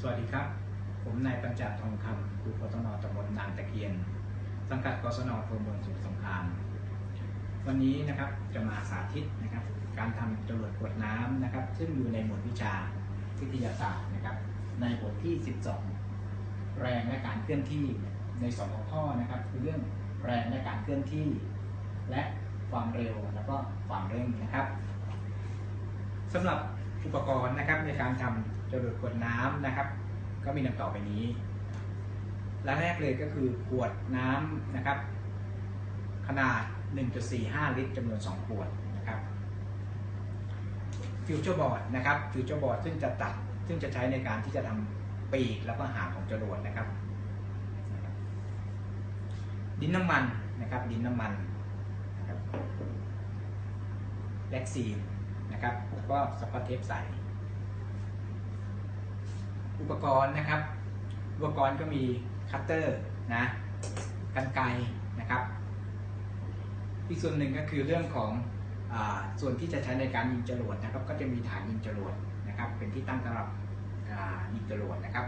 สวัสดีครับ ผมนายปัญจทองคำครูกศนตำบลนางตะเคียน สังกัดกศนอำเภอเมืองสมุทรสงคราม วันนี้นะครับจะมาสาธิตนะครับ การทำจรวดกวดน้ำนะครับ ซึ่งอยู่ในหมวดวิชาวิทยาศาสตร์นะครับ ในบทที่ 12 แรงและการเคลื่อนที่ในสองหัวข้อนะครับคือเรื่องแรงและการเคลื่อนที่ และความเร็วแล้วก็ความเร่งนะครับสำหรับ อุปกรณ์นะครับในการทำจรวดกวดน้ำนะครับ ก็มีดังต่อไปนี้และแรกเลยก็คือขวดน้ำนะครับ ขนาด 1.45 ลิตรจำนวน 2 ขวดนะครับฟิวเจอร์บอร์ดนะครับฟิวเจอร์บอร์ดซึ่งจะตัดซึ่งจะใช้ในการที่จะทำปีกแล้วก็หางของจรวดนะครับ ดินน้ำมันนะครับ ดินน้ำมันนะครับแล็กซีนนะครับ ก็สกอตเทปใส อุปกรณ์นะครับ อุปกรณ์ก็มีคัตเตอร์นะกันไกนะครับ อีกส่วนหนึ่งก็คือเรื่องของอส่วนที่จะใช้ในการยิงจรวดนะครับ ก็จะมีฐานยิงจรวดนะครับ เป็นที่ตั้งสำหรับยิงจรวดนะครับ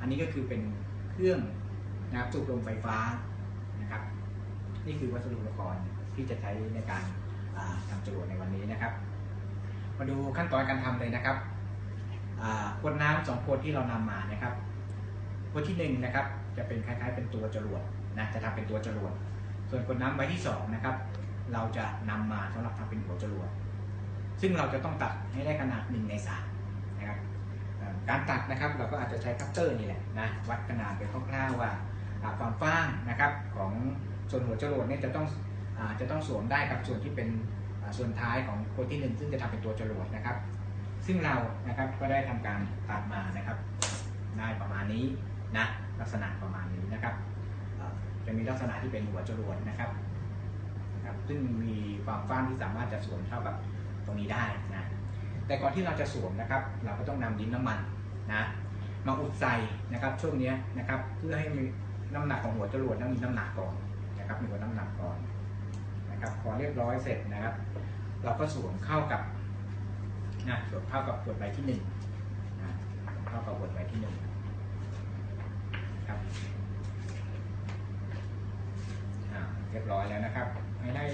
อันนี้ก็คือเป็นเครื่องนะครับสูบลมไฟฟ้านะครับ นี่คือวัสดุอุปกรณ์ที่จะใช้ในการทำจรวดในวันนี้นะครับ มาดูขั้นตอนการทำเลยนะครับอ่าขวดน้ำสองขวดที่เรานำมานะครับขวดที่หนึ่งนะครับจะเป็นคล้ายๆเป็นตัวจรวดนะจะทำเป็นตัวจรวด ส่วนขวดน้ำใบที่สองนะครับเราจะนำมาสำหรับทำเป็นหัวจรวด ซึ่งเราจะต้องตัดให้ได้ขนาดหนึ่งในสามนะครับเอ่อการตัดนะครับเราก็อาจจะใช้คัตเตอร์นี่แหละนะวัดขนาดไปคร่าวๆว่าอ่าความฟ้างนะครับของส่วนหัวจรวดเนี่ยจะต้องอาจะต้องสวมได้กับส่วนที่เป็นอ่า ส่วนท้ายของขวดที่หนึ่งซึ่งจะทำเป็นตัวจรวดนะครับ ซึ่งเรานะครับก็ได้ทำการตัดมานะครับ ได้ประมาณนี้นะลักษณะประมาณนี้นะครับจะมีลักษณะที่เป็นหัวจรวดนะครับนะครับ ซึ่งมีความฟ้างที่สามารถจะสวมเข้ากับตรงนี้ได้นะแต่ก่อนที่เราจะสวมนะครับ เราก็ต้องนำดินน้ำมันนะมาอุดใส่นะครับช่วงนี้นะครับเพื่อให้มีน้ำหนักของหัวจรวดนั้นมีน้ำหนักก่อนนะครับมีหัวน้ำหนักก่อน นะครับพอเรียบร้อยเสร็จนะครับ เราก็สวมเข้ากับนะสวมเข้ากับขวดใบที่หนึ่งนะเข้ากับขวดใบที่หนึ่งครับเรียบร้อยแล้วนะครับ ให้ได้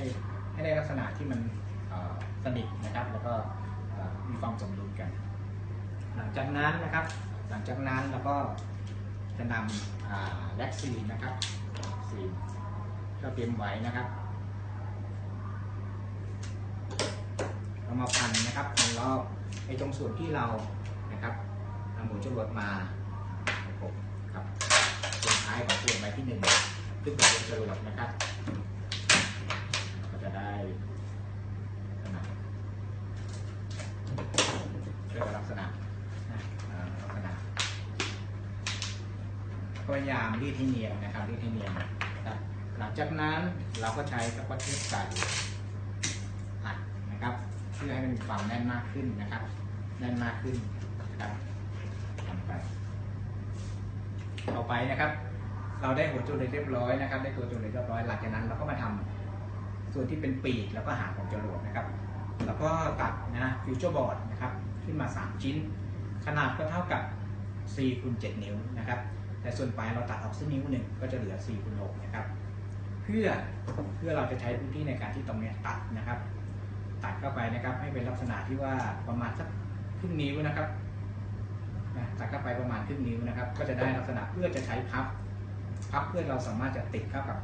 ให้ได้ลักษณะที่มันสนิทนะครับ แล้วก็มีความสมดุลกัน หลังจากนั้นนะครับ หลังจากนั้นเราก็จะนำแล็กซีนนะครับซีนก็เตรียมไว้นะครับ เรามาพันนะครับพันรอบไอ้ตรงส่วนที่เรานะครับนำหมูจรวดมาครับส่วนท้ายของส่วนใบที่หนึ่งซึ่งเป็นตัวจรวดนะครับก็จะได้ลักษณะเรียกว่าลักษณะลักษณะพยายามรีดให้เนียนนะครับรีดให้เนียนนะครับหลังจากนั้นเราก็ใช้สกอตเทปใสอัดนะครับ เพื่อให้มันมีความแน่นมากขึ้นนะครับ แน่นมากขึ้นนะครับทำไป ต่อไปนะครับ เราได้หัวจุดเรียบร้อยนะครับ ได้ตัวจุดเรียบร้อย หลังจากนั้นเราก็มาทำส่วนที่เป็นปีกแล้วก็หางของจรวดนะครับ แล้วก็ตัดนะฟิวเจอร์บอร์ดนะครับ ขึ้นมา 3 ชิ้น ขนาดก็เท่ากับ4คูณ7นิ้วนะครับ แต่ส่วนปลายเราตัดออกสักนิ้วหนึ่งก็จะเหลือ4คูณ6นะครับ เพื่อเพื่อเราจะใช้พื้นที่ในการที่ตรงเนี้ยตัดนะครับ ตัดเข้าไปนะครับ ให้เป็นลักษณะที่ว่าประมาณสักครึ่งนิ้วนะครับนะตัดเข้าไปประมาณครึ่งนิ้วนะครับ ก็จะได้ลักษณะเพื่อจะใช้พับ พับเพื่อเราสามารถจะติดเข้ากับ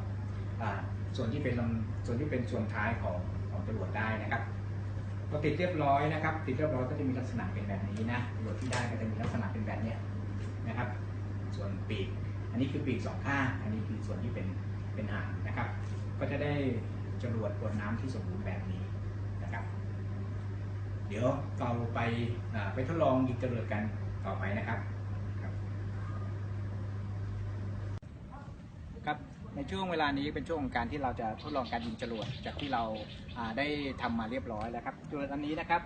ส่วนที่เป็นลำส่วนที่เป็นส่วนท้ายของของจรวดได้นะครับพอติดเรียบร้อยนะครับ ติดเรียบร้อยก็จะมีลักษณะเป็นแบบนี้นะจรวดที่ได้ก็จะมีลักษณะเป็นแบบเนี้ยนะครับ ส่วนปีก อันนี้คือปีกสองข้าง อันนี้คือส่วนที่เป็นเป็นหางนะครับ ก็จะได้จรวดกวดน้ำที่สมบูรณ์แบบนี้ นะครับ เดี๋ยวเราไปไปทดลองยิงจรวดกันต่อไปนะครับ ครับในช่วงเวลานี้เป็นช่วงของการที่เราจะทดลองการยิงจรวดจากที่เราาได้ทำมาเรียบร้อยแล้วครับจรวดอันนี้นะครับ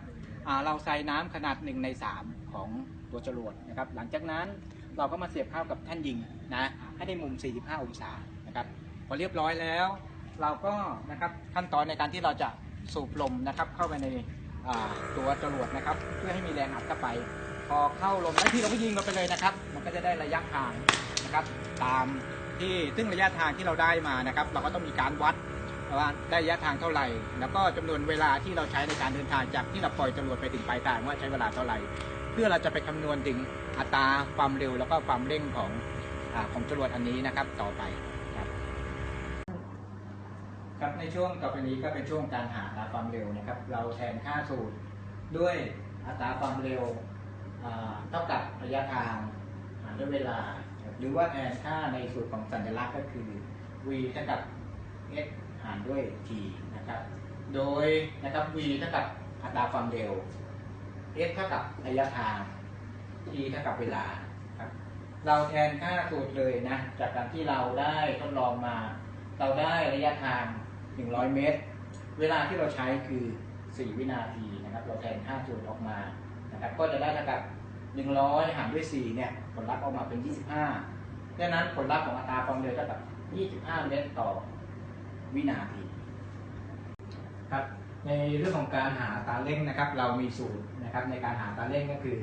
เราใส่น้ำขนาดหนึ่งในสามของตัวจรวดนะครับ หลังจากนั้นเราก็มาเสียบเข้ากับแท่นยิงนะให้ได้มุม 45 องศานะครับ พอเรียบร้อยแล้ว เราก็นะครับขั้นตอนในการที่เราจะ สูบลมนะครับ เข้าไปในตัวจรวดนะครับ เพื่อให้มีแรงอัดเข้าไป พอเข้าลมได้วที่เราก็ยิงลงไปเลยนะครับ มันก็จะได้ระยะทางนะครับ ตามที่ซึ่งระยะทางที่เราได้มานะครับ เราก็ต้องมีการวัดว่าได้ระยะทางเท่าไหร่ แล้วก็จำนวนเวลาที่เราใช้ในการเดินทางจากที่เราปล่อยจรวดไปถึงปลายทางว่าใช้เวลาเท่าไหร่ เพื่อเราจะไปคำนวณถึงอัตราความเร็วแล้วก็ความเร่งของอของจรวดอันนี้นะครับต่อไป ครับในช่วงต่อไปนี้ก็เป็นช่วงการหาอัตราความเร็วนะครับ เราแทนค่าสูตรด้วยอัตราความเร็วเท่ากับระยะทางหารด้วยเวลา หรือว่าแทนค่าในสูตรของสัญลักษณ์ก็คือ v เท่ากับ x หารด้วย t นะครับ โดยนะครับ v เท่ากับอัตราความเร็ว x เท่ากับระยะทาง t เท่ากับเวลาครับเราแทนค่าสูตรเลยนะจากการที่เราได้ทดลองมา เราได้ระยะทาง 100 เมตร เวลาที่เราใช้คือ 4 วินาทีนะครับ เราแทนค่าสูตรออกมานะครับ ก็จะได้เท่ากับ 100 หารด้วย 4 เนี่ย ผลลัพธ์ออกมาเป็น 25ดังนั้นผลลัพธ์ของอัตราความเร็วเท่ากับ 25 เมตรต่อวินาทีครับในเรื่องของการหาอัตราเร่งนะครับ เรามีสูตรนะครับในการหาอัตราเร่งก็คือ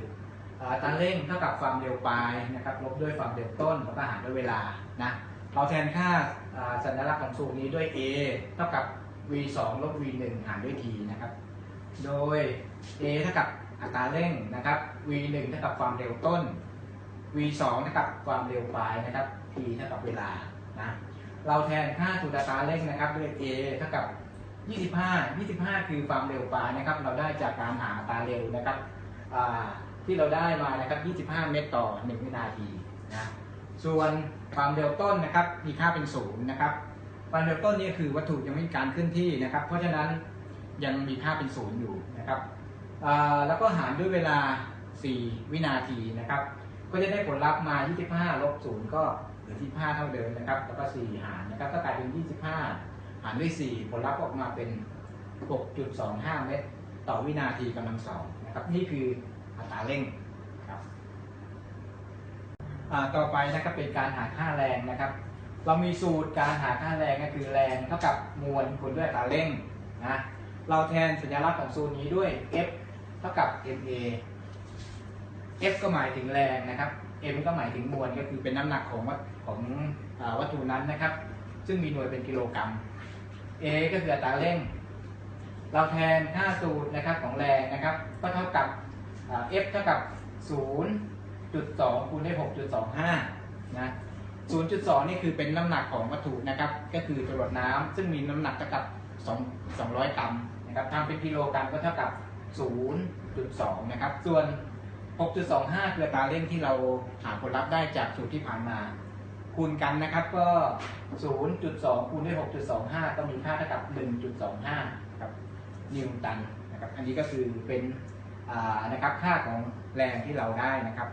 อัตราเร่งเท่ากับความเร็วปลายนะครับลบด้วยความเร็วต้นแล้วก็หารด้วยเวลานะ เราแทนค่าสัญลักษณ์ของสูตรนี้ด้วย a เท่ากับ v 2ลบ v 1หารด้วย t นะครับ โดย a เท่ากับอัตราเร่งนะครับ v 1เท่ากับความเร็วต้น v 2เท่ากับความเร็วปลายนะครับ t เท่ากับเวลานะเราแทนค่าสูตรอัตราเร่งนะครับด้วย a เท่ากับ 25 25 คือความเร็วปลายนะครับ เราได้จากการหาอัตราเร็วนะครับที่เราได้มานะครับ 25 เมตรต่อ 1 วินาทีนะ ส่วนความเร็วต้นนะครับมีค่าเป็นศูนย์นะครับความเร็วต้นนี่คือวัตถุยังไม่มีการเคลื่อนที่นะครับ เพราะฉะนั้นยังมีค่าเป็นศูนย์อยู่นะครับแล้วก็หารด้วยเวลา 4 วินาทีนะครับ ก็จะได้ผลลัพธ์มา 25 ลบ 0 ก็เหลือ25เท่าเดิมนะครับ แล้วก็ 4 หารนะครับ ก็กลายเป็น 25 หารด้วย 4 ผลลัพธ์ออกมาเป็น 6.25 เมตร ต่อวินาทีกำลังสองนะครับ นี่คืออัตราเร่ง ต่อไปนะครับเป็นการหาค่าแรงนะครับ เรามีสูตรการหาค่าแรงก็คือแรงเท่ากับมวลคูณด้วยอัตราเร่งนะเราแทนสัญลักษณ์ของสูตรนี้ด้วย F เท่ากับ ma F ก็หมายถึงแรงนะครับ m ก็หมายถึงมวลก็คือเป็นน้ำหนักของวัตของอวัตถุนั้นนะครับ ซึ่งมีหน่วยเป็นกิโลกรัม a ก็คืออัตราเร่ง เราแทนค่าสูตรนะครับของแรงนะครับ ก็เท่ากับ F เท่ากับ0 0.2คูณได้วย6.25นะ0.2นี่คือเป็นน้ำหนักของวัตถุนะครับ ก็คือจรวดน้ำซึ่งมีน้ำหนักเท่ากับ2 200กรัมนะครับทำเป็นกิโลกรัมก็เท่ากับ0.2นะครับ ส่วน6.25คืออัตราเร่งที่เราหาผลลัพธ์ได้จากสูตรที่ผ่านมา คูณกันนะครับก็0.2คูณด้วย6.25ก็มีค่าเท่ากับ1.25ครับนิวตันนะครับ อันนี้ก็คือเป็นนะครับค่าของแรงที่เราได้นะครับ